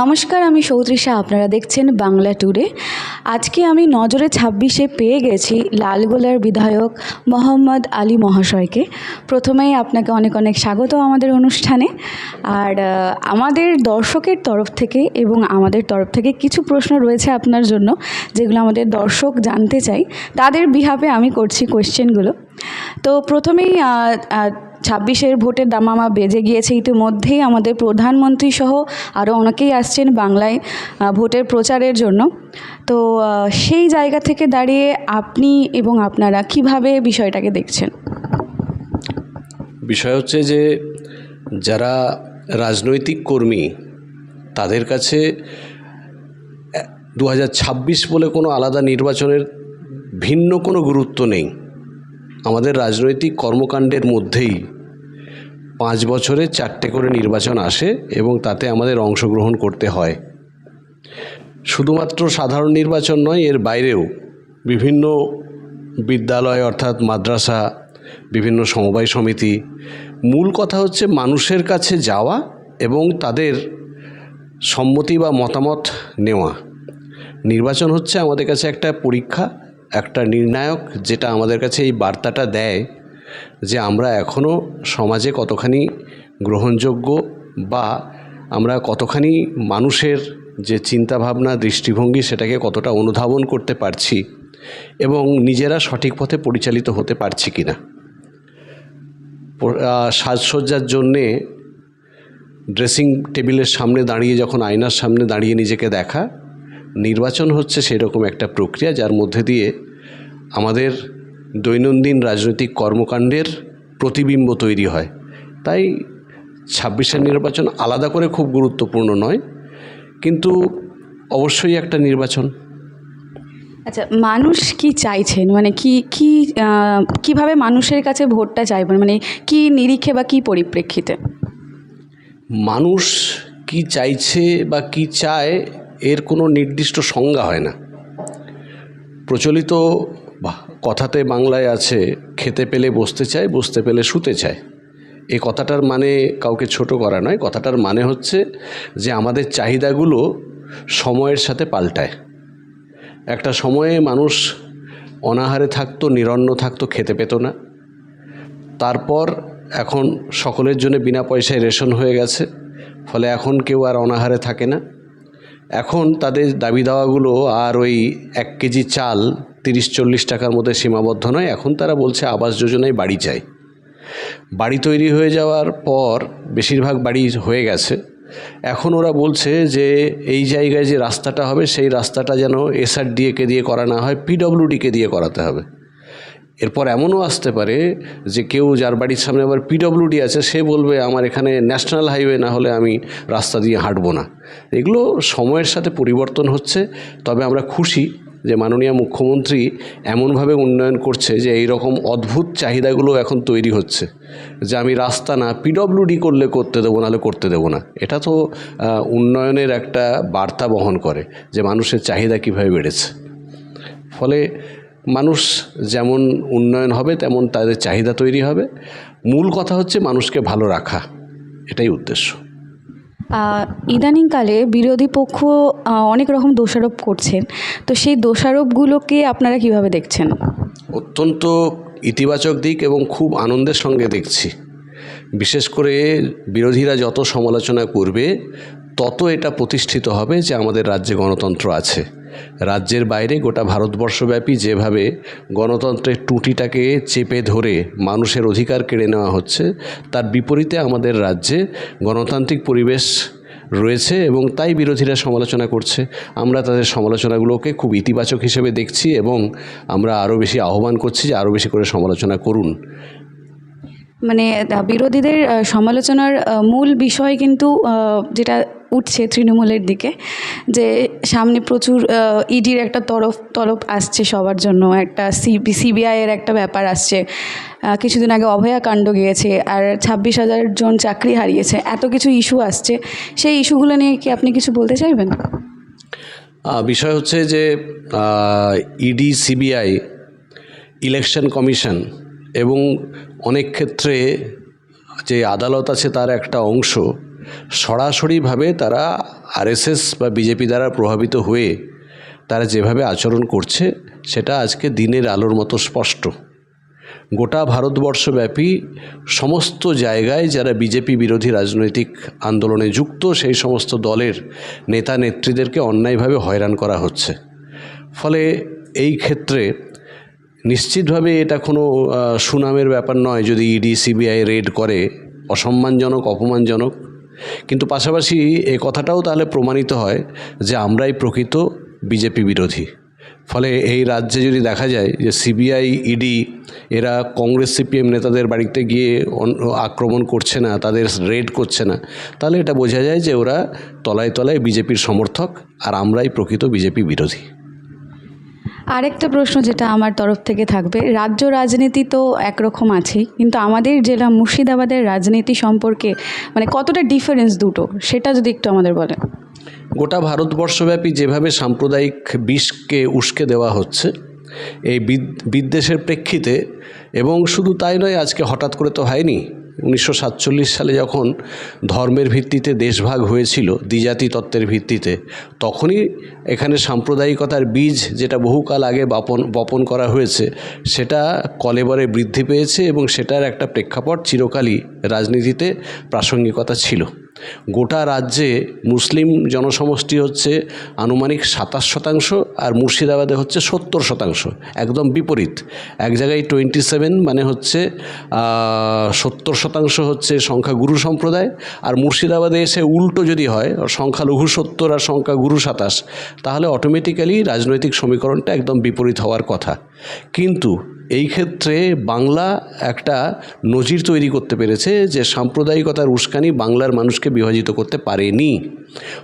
নমস্কার, আমি সৌত্রিশা, আপনারা দেখছেন বাংলা টুডে। আজকে আমি নজরে ছাব্বিশে পেয়ে গেছি লালগোলার বিধায়ক মোহাম্মদ আলী মহাশয়কে। প্রথমেই আপনাকে অনেক অনেক স্বাগত আমাদের অনুষ্ঠানে। আর আমাদের দর্শকের তরফ থেকে এবং আমাদের তরফ থেকে কিছু প্রশ্ন রয়েছে আপনার জন্য, যেগুলো আমাদের দর্শক জানতে চাই তাদের বিহাপে আমি করছি কোয়েশ্চেনগুলো তো প্রথমেই ছাব্বিশের ভোটের দামামা বেজে গিয়েছে ইতিমধ্যেই। আমাদের প্রধানমন্ত্রী সহ আরও অনেকেই আসছেন বাংলায় ভোটের প্রচারের জন্য। তো সেই জায়গা থেকে দাঁড়িয়ে আপনি এবং আপনারা কীভাবে বিষয়টাকে দেখছেন? বিষয় হচ্ছে যে, যারা রাজনৈতিক কর্মী, তাদের কাছে দু হাজার ছাব্বিশ বলে কোনো আলাদা নির্বাচনের ভিন্ন কোনো গুরুত্ব নেই। আমাদের রাজনৈতিক কর্মকাণ্ডের মধ্যেই পাঁচ বছরে চারটে করে নির্বাচন আসে এবং তাতে আমাদের অংশগ্রহণ করতে হয়। শুধুমাত্র সাধারণ নির্বাচন নয়, এর বাইরেও বিভিন্ন বিদ্যালয় অর্থাৎ মাদ্রাসা, বিভিন্ন সমবায় সমিতি, মূল কথা হচ্ছে মানুষের কাছে যাওয়া এবং তাদের সম্মতি বা মতামত নেওয়া। নির্বাচন হচ্ছে আমাদের কাছে একটা পরীক্ষা, একটা নির্ণায়ক, যেটা আমাদের কাছে এই বার্তাটা দেয় যে আমরা এখনও সমাজে কতখানি গ্রহণযোগ্য বা আমরা কতখানি মানুষের যে চিন্তাভাবনা, দৃষ্টিভঙ্গি সেটাকে কতটা অনুধাবন করতে পারছি এবং নিজেরা সঠিক পথে পরিচালিত হতে পারছি কি না সাজসজ্জার জন্যে ড্রেসিং টেবিলের সামনে দাঁড়িয়ে যখন আয়নার সামনে দাঁড়িয়ে নিজেকে দেখা, নির্বাচন হচ্ছে সেরকম একটা প্রক্রিয়া যার মধ্যে দিয়ে আমাদের দৈনন্দিন রাজনৈতিক কর্মকাণ্ডের প্রতিবিম্ব তৈরি হয়। তাই ছাব্বিশের নির্বাচন আলাদা করে খুব গুরুত্বপূর্ণ নয় কিন্তু অবশ্যই একটা নির্বাচন। আচ্ছা মানুষ কি চাইছেন? মানে কি কি কীভাবে মানুষের কাছে ভোটটা চাইবেন? মানে কি নিরিখে বা কি পরিপ্রেক্ষিতে? মানুষ কি চাইছে বা কি চায় এর কোনো নির্দিষ্ট সংজ্ঞা হয় না। প্রচলিত কথাতে বাংলায় আছে, খেতে পেলে বসতে চায়, বসতে পেলে শুতে চায়। এই কথাটার মানে কাউকে ছোট করা নয়, কথাটার মানে হচ্ছে যে আমাদের চাহিদাগুলো সময়ের সাথে পাল্টায়। একটা সময়ে মানুষ অনাহারে থাকতো, নিরন্ন থাকতো, খেতে পেত না। তারপর এখন সকলের জন্য বিনা পয়সায় রেশন হয়ে গেছে, ফলে এখন কেউ আর অনাহারে থাকে না। এখন তাদের দাবি দাওয়াগুলো আর ওই এক কেজি চাল তিরিশ চল্লিশ টাকার মধ্যে সীমাবদ্ধ নয়, এখন তারা বলছে আবাস যোজনায় বাড়ি চাই। বাড়ি তৈরি হয়ে যাওয়ার পর বেশিরভাগ বাড়ি হয়ে গেছে। এখন ওরা বলছে যে এই জায়গায় যে রাস্তাটা হবে, সেই রাস্তাটা যেন এসআরডিএকে দিয়ে করা না হয় পিডব্লিউডিকে দিয়ে করাতে হবে। এরপর এমনও আসতে পারে যে কেউ যার বাড়ির সামনে আবার পিডব্লিউডি আছে, সে বলবে, আমার এখানে ন্যাশনাল হাইওয়ে, না হলে আমি রাস্তা দিয়ে হাঁটবো না। এগুলো সময়ের সাথে পরিবর্তন হচ্ছে। তবে আমরা খুশি যে মাননীয় মুখ্যমন্ত্রী এমনভাবে উন্নয়ন করছে যে এই রকম অদ্ভুত চাহিদাগুলো এখন তৈরি হচ্ছে যে আমি রাস্তা না পিডব্লিউডি করলে করতে দেবো, নাহলে করতে দেবো না। এটা তো উন্নয়নের একটা বার্তা বহন করে যে মানুষের চাহিদা কীভাবে বেড়েছে। ফলে মানুষ যেমন উন্নয়ন হবে তেমন তাদের চাহিদা তৈরি হবে। মূল কথা হচ্ছে মানুষকে ভালো রাখা এটাই উদ্দেশ্য। ইদানিংকালে বিরোধী পক্ষ অনেক রকম দোষারোপ করছেন। তো সেই দোষারোপগুলোকে আপনারা কীভাবে দেখছেন? অত্যন্ত ইতিবাচক দিক এবং খুব আনন্দের সঙ্গে দেখছি। বিশেষ করে বিরোধীরা যত সমালোচনা করবে তত এটা প্রতিষ্ঠিত হবে যে আমাদের রাজ্যে গণতন্ত্র আছে। রাজ্যের বাইরে গোটা ভারতবর্ষব্যাপী যেভাবে গণতন্ত্রের টুটিটাকে চেপে ধরে মানুষের অধিকার কেড়ে নেওয়া হচ্ছে, তার বিপরীতে আমাদের রাজ্যে গণতান্ত্রিক পরিবেশ রয়েছে এবং তাই বিরোধীরা সমালোচনা করছে। আমরা তাদের সমালোচনাগুলোকে খুব ইতিবাচক হিসেবে দেখছি এবং আমরা আরও বেশি আহ্বান করছি যে আরও বেশি করে সমালোচনা করুন। মানে বিরোধীদের সমালোচনার মূল বিষয় কিন্তু যেটা উঠছে তৃণমূলের দিকে, যে সামনে প্রচুর ইডির একটা তরফ তরফ আসছে সবার জন্য, একটা সিবি সিবিআইয়ের একটা ব্যাপার আসছে। কিছুদিন আগে অভয়া কাণ্ড গিয়েছে, আর ছাব্বিশ হাজার জন চাকরি হারিয়েছে, এত কিছু ইস্যু আসছে। সেই ইস্যুগুলো নিয়ে কি আপনি কিছু বলতে চাইবেন? বিষয় হচ্ছে যে ইডি, সিবিআই, ইলেকশন কমিশন এবং অনেক ক্ষেত্রে যে আদালত আছে তার একটা অংশ সরাসরিভাবে তারা আরএসএস বা বিজেপি দ্বারা প্রভাবিত হয়ে তারা যেভাবে আচরণ করছে সেটা আজকে দিনের আলোর মতো স্পষ্ট। গোটা ভারতবর্ষব্যাপী সমস্ত জায়গায় যারা বিজেপি বিরোধী রাজনৈতিক আন্দোলনে যুক্ত, সেই সমস্ত দলের নেতা নেত্রীদেরকে অন্যায়ভাবে হয়রান করা হচ্ছে। ফলে এই ক্ষেত্রে নিশ্চিতভাবে এটা কোনো সুনামের ব্যাপার নয় যদি ইডি, সিবিআই রেড করে। অসম্মানজনক, অপমানজনক। কিন্তু পাশাপাশি এ কথাটাও তাহলে প্রমাণিত হয় যে আমরাই প্রকৃত বিজেপি বিরোধী। ফলে এই রাজ্যে যদি দেখা যায় যে সিবিআই, ইডি এরা কংগ্রেস, সিপিএম নেতাদের বাড়িতে গিয়ে আক্রমণ করছে না, তাদের রেড করছে না, তাহলে এটা বোঝা যায় যে ওরা তলায় তলায় বিজেপির সমর্থক আর আমরাই প্রকৃত বিজেপি বিরোধী। আরেকটা প্রশ্ন যেটা আমার তরফ থেকে থাকবে, রাজ্য রাজনীতি তো একরকম আছেই, কিন্তু আমাদের জেলা মুর্শিদাবাদের রাজনীতি সম্পর্কে মানে কতটা ডিফারেন্স দুটো, সেটা যদি একটু আমাদের বলেন। গোটা ভারতবর্ষব্যাপী যেভাবে সাম্প্রদায়িক বিষকে উস্কে দেওয়া হচ্ছে, এই বিদ- বিদ্বেষের প্রেক্ষিতে, এবং শুধু তাই নয়, আজকে হঠাৎ করে তো হয়নি উনিশশো সাতচল্লিশ সালে যখন ধর্মের ভিত্তিতে দেশভাগ হয়েছিল দ্বিজাতি তত্ত্বের ভিত্তিতে, তখনই এখানে সাম্প্রদায়িকতার বীজ যেটা বহুকাল আগে বপন বপন করা হয়েছে, সেটা কলেবরে বৃদ্ধি পেয়েছে এবং সেটার একটা প্রেক্ষাপট চিরকালই রাজনীতিতে প্রাসঙ্গিকতা ছিল। গোটা রাজ্যে মুসলিম জনসমষ্টি হচ্ছে আনুমানিক সাতাশ শতাংশ আর মুর্শিদাবাদে হচ্ছে সত্তর শতাংশ, একদম বিপরীত। এক জায়গায় টোয়েন্টি সেভেন মানে হচ্ছে সত্তর শতাংশ হচ্ছে সংখ্যাগুরু সম্প্রদায় আর মুর্শিদাবাদে এসে উল্টো যদি হয়, সংখ্যালঘু সত্তর আর সংখ্যাগুরু সাতাশ, তাহলে অটোমেটিক্যালি রাজনৈতিক সমীকরণটা একদম বিপরীত হওয়ার কথা। কিন্তু এই ক্ষেত্রে বাংলা একটা নজির তৈরি করতে পেরেছে যে সাম্প্রদায়িকতার উস্কানি বাংলার মানুষকে বিভাজিত করতে পারেনি।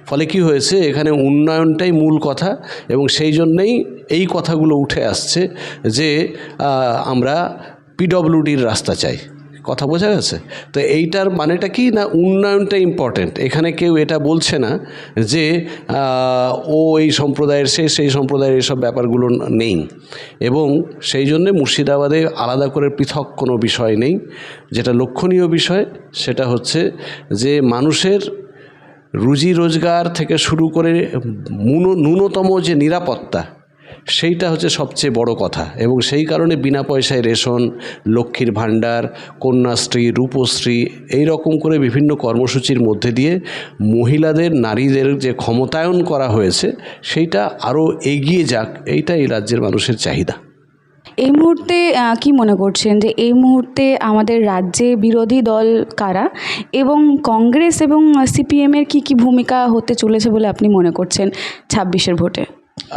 ফলে কি হয়েছে? এখানে উন্নয়নটাই মূল কথা এবং সেই জন্যেই এই কথাগুলো উঠে আসছে যে আমরা পিডব্লিউডির রাস্তা চাই। কথা বোঝা গেছে? তো এইটার মানেটা কি না উন্নয়নটা ইম্পর্ট্যান্ট এখানে কেউ এটা বলছে না যে ও এই সম্প্রদায়ের সে সেই সম্প্রদায়ের এসব ব্যাপারগুলো নেই। এবং সেই জন্যে মুর্শিদাবাদে আলাদা করে পৃথক কোনো বিষয় নেই। যেটা লক্ষণীয় বিষয়, সেটা হচ্ছে যে মানুষের রুজি রোজগার থেকে শুরু করে ন্যূনতম যে নিরাপত্তা সেইটা হচ্ছে সবচেয়ে বড় কথা এবং সেই কারণে বিনা পয়সায় রেশন, লক্ষ্মীর ভাণ্ডার, কন্যাশ্রী, রূপশ্রী এই রকম করে বিভিন্ন কর্মসূচির মধ্যে দিয়ে মহিলাদের, নারীদের যে ক্ষমতায়ন করা হয়েছে সেইটা আরও এগিয়ে যাক এইটা এই রাজ্যের মানুষের চাহিদা। এই মুহূর্তে কি মনে করছেন যে এই মুহূর্তে আমাদের রাজ্যে বিরোধী দল কারা এবং কংগ্রেস এবং সিপিএমের কি কি ভূমিকা হতে চলেছে বলে আপনি মনে করছেন ছাব্বিশের ভোটে?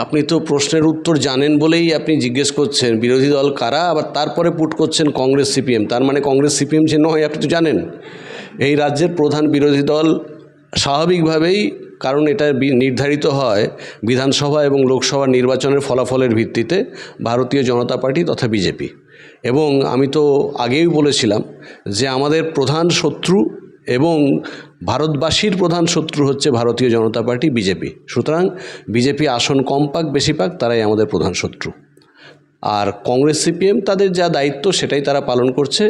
আপনি তো প্রশ্নের উত্তর জানেন বলেই আপনি জিজ্ঞেস করছেন, বিরোধী দল কারা? আবার তারপরে পুট করছেন কংগ্রেস সিপিএম। তার মানে কংগ্রেস সিপিএম যে নয়, আপনি তো জানেন। এই রাজ্যের প্রধান বিরোধী দল স্বাভাবিকভাবেই, কারণ এটা নির্ধারিত হয় বিধানসভা এবং লোকসভা নির্বাচনের ফলাফলের ভিত্তিতে, ভারতীয় জনতা পার্টি তথা বিজেপি। এবং আমি তো আগেই বলেছিলাম যে আমাদের প্রধান শত্রু এবং ভারতবাসীর প্রধান শত্রু হচ্ছে ভারতীয় জনতা পার্টি বিজেপি। সুতরাং বিজেপি আসন কম পাক বেশি পাক তারাই আমাদের প্রধান শত্রু। আর কংগ্রেস সিপিএম তাদের যা দায়িত্ব সেটাই তারা পালন করছে।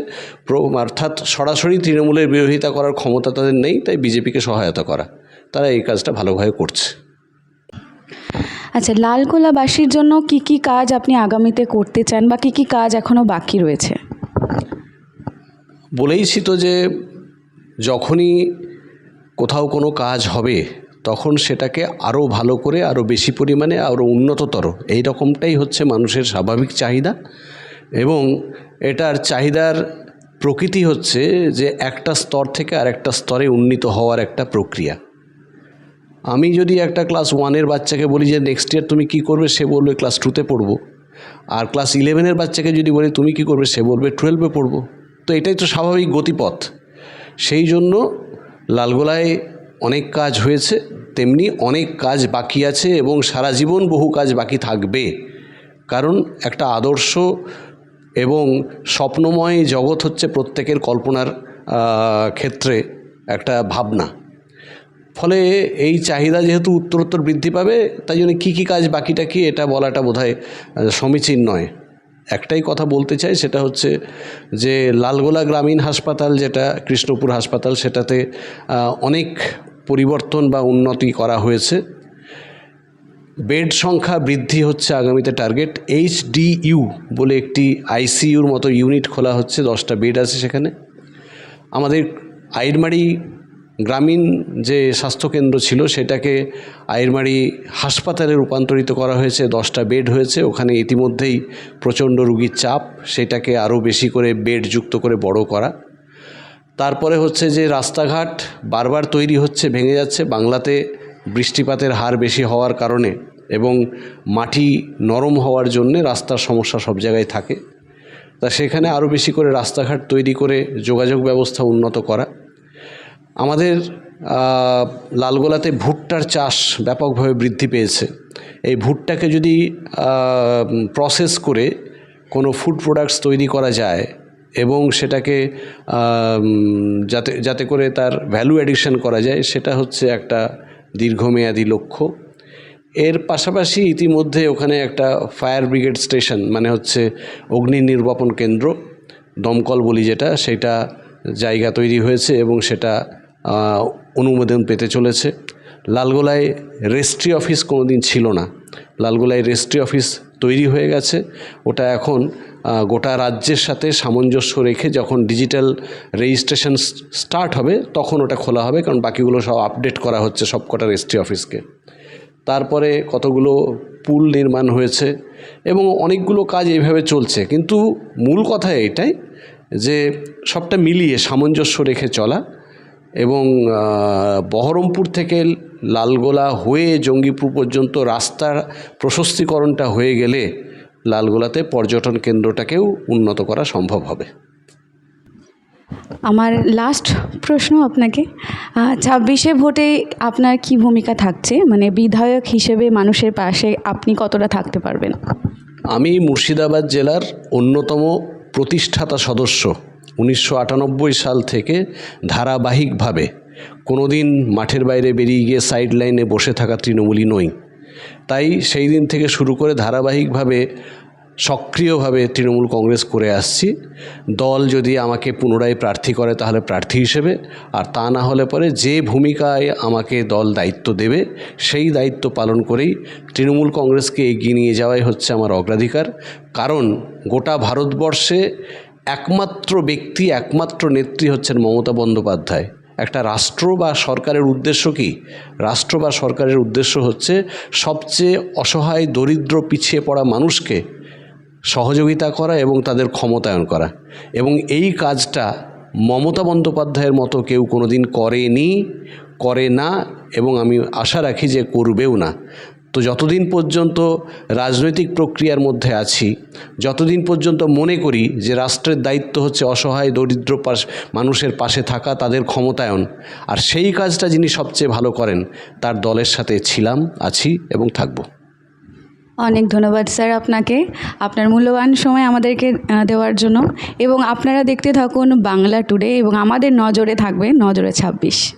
অর্থাৎ সরাসরি তৃণমূলের বিরোধিতা করার ক্ষমতা তাদের নেই তাই বিজেপিকে সহায়তা করা। তারা এই কাজটা ভালোভাবে করছে। আচ্ছা লালগোলাবাসীর জন্য কি কি কাজ আপনি আগামীতে করতে চান বা কি কি কাজ এখনও বাকি রয়েছে? বলেইছি তো যে যখনই কোথাও কোনো কাজ হবে, তখন সেটাকে আরও ভালো করে আরও বেশি পরিমাণে আরও উন্নততর। এই রকমটাই হচ্ছে মানুষের স্বাভাবিক চাহিদা। এবং এটার চাহিদার প্রকৃতি হচ্ছে যে একটা স্তর থেকে আরেকটা স্তরে উন্নীত হওয়ার একটা প্রক্রিয়া। আমি যদি একটা ক্লাস ওয়ানের বাচ্চাকে বলি যে নেক্সট ইয়ার তুমি কি করবে? সে বলবে ক্লাস টুতে পড়ব। আর ক্লাস ইলেভেনের বাচ্চাকে যদি বলি, তুমি কি করবে? সে বলবে টুয়েলভে পড়ব। তো এটাই তো স্বাভাবিক গতিপথ। সেই জন্য লালগোলায় অনেক কাজ হয়েছে, তেমনি অনেক কাজ বাকি আছে এবং সারা জীবন বহু কাজ বাকি থাকবে। কারণ একটা আদর্শ এবং স্বপ্নময় জগৎ হচ্ছে প্রত্যেকের কল্পনার ক্ষেত্রে একটা ভাবনা। ফলে এই চাহিদা যেহেতু উত্তরোত্তর বৃদ্ধি পাবে, তাই জন্য কী কী কাজ বাকিটা কি, এটা বলাটা বোধহয় সমীচীন নয়। একটাই কথা বলতে চাই, সেটা হচ্ছে যে লালগোলা গ্রামীণ হাসপাতাল যেটা, কৃষ্ণপুর হাসপাতাল, সেটাতে অনেক পরিবর্তন বা উন্নতি করা হয়েছে। বেড সংখ্যা বৃদ্ধি হচ্ছে আগামীতে টার্গেট। এইচডিইউ বলে একটি আইসিইউর মতো ইউনিট খোলা হচ্ছে, দশটা বেড আছে সেখানে। আমাদের আইরমারি গ্রামীণ যে স্বাস্থ্যকেন্দ্র ছিল সেটাকে আইরমারি হাসপাতালে রূপান্তরিত করা হয়েছে, দশটা বেড হয়েছে, ওখানে ইতিমধ্যেই প্রচণ্ড রুগীর চাপ, সেটাকে আরও বেশি করে বেড যুক্ত করে বড় করা। তারপরে হচ্ছে যে রাস্তাঘাট বারবার তৈরি হচ্ছে, ভেঙে যাচ্ছে, বাংলাতে বৃষ্টিপাতের হার বেশি হওয়ার কারণে এবং মাটি নরম হওয়ার জন্যে রাস্তার সমস্যা সব জায়গায় থাকে। তা সেখানে আরও বেশি করে রাস্তাঘাট তৈরি করে যোগাযোগ ব্যবস্থা উন্নত করা। আমাদের লালগোলাতে ভুট্টার চাষ ব্যাপকভাবে বৃদ্ধি পেয়েছে। এই ভুট্টাকে যদি প্রসেস করে কোনো ফুড প্রোডাক্টস তৈরি করা যায় এবং সেটাকে যাতে যাতে করে তার ভ্যালু অ্যাডিকশন করা যায়, সেটা হচ্ছে একটা দীর্ঘমেয়াদী লক্ষ্য। এর পাশাপাশি ইতিমধ্যে ওখানে একটা ফায়ার ব্রিগেড স্টেশন মানে হচ্ছে অগ্নি নির্বাপন কেন্দ্র, দমকল বলি যেটা, সেটা জায়গা তৈরি হয়েছে এবং সেটা অনুমোদন পেতে চলেছে। লালগোলায় রেজিস্ট্রি অফিস কোনো দিন ছিল না। লালগোলায় রেজিস্ট্রি অফিস তৈরি হয়ে গেছে। ওটা এখন গোটা রাজ্যের সাথে সামঞ্জস্য রেখে যখন ডিজিটাল রেজিস্ট্রেশন স্টার্ট হবে, তখন ওটা খোলা হবে, কারণ বাকিগুলো সব আপডেট করা হচ্ছে সব কটা রেজিস্ট্রি অফিসকে। তারপরে কতগুলো পুল নির্মাণ হয়েছে এবং অনেকগুলো কাজ এইভাবে চলছে। কিন্তু মূল কথা এটাই যে সবটা মিলিয়ে সামঞ্জস্য রেখে চলা এবং বহরমপুর থেকে লালগোলা হয়ে জঙ্গিপুর পর্যন্ত রাস্তার প্রশস্তিকরণটা হয়ে গেলে লালগোলাতে পর্যটন কেন্দ্রটাকেও উন্নত করা সম্ভব হবে। আমার লাস্ট প্রশ্ন আপনাকে ছাব্বিশে ভোটে আপনার কি ভূমিকা থাকছে? মানে বিধায়ক হিসেবে মানুষের পাশে আপনি কতটা থাকতে পারবেন? আমি মুর্শিদাবাদ জেলার অন্যতম প্রতিষ্ঠাতা সদস্য। উনিশশো আটানব্বই সাল থেকে ধারাবাহিকভাবে কোনো দিন মাঠের বাইরে বেরিয়ে গিয়ে সাইড লাইনে বসে থাকা তৃণমূলী নই। তাই সেই দিন থেকে শুরু করে ধারাবাহিকভাবে সক্রিয়ভাবে তৃণমূল কংগ্রেস করে আসছি। দল যদি আমাকে পুনরায় প্রার্থী করে তাহলে প্রার্থী হিসেবে, আর তা না হলে পরে যে ভূমিকায় আমাকে দল দায়িত্ব দেবে, সেই দায়িত্ব পালন করেই তৃণমূল কংগ্রেসকে এগিয়ে নিয়ে যাওয়াই হচ্ছে আমার অগ্রাধিকার। কারণ গোটা ভারতবর্ষে একমাত্র ব্যক্তি, একমাত্র নেত্রী হচ্ছেন মমতা বন্দ্যোপাধ্যায়। একটা রাষ্ট্র বা সরকারের উদ্দেশ্য কি? রাষ্ট্র বা সরকারের উদ্দেশ্য হচ্ছে সবচেয়ে অসহায়, দরিদ্র, পিছিয়ে পড়া মানুষকে সহযোগিতা করা এবং তাদের ক্ষমতায়ন করা। এবং এই কাজটা মমতা বন্দ্যোপাধ্যায়ের মতো কেউ কোনোদিন করেনি, করে না এবং আমি আশা রাখি যে করবেও না। তো যতদিন পর্যন্ত রাজনৈতিক প্রক্রিয়ার মধ্যে আছি, যতদিন পর্যন্ত মনে করি যে রাষ্ট্রের দায়িত্ব হচ্ছে অসহায়, দরিদ্র পাশ, মানুষের পাশে থাকা, তাদের ক্ষমতায়ন, আর সেই কাজটা যিনি সবচেয়ে ভালো করেন, তার দলের সাথে ছিলাম, আছি এবং থাকব। অনেক ধন্যবাদ স্যার আপনাকে। আপনার মূল্যবান সময় আমাদেরকে দেওয়ার জন্য। এবং আপনারা দেখতে থাকুন বাংলা টুডে এবং আমাদের নজরে থাকবে নজরে ছাব্বিশ।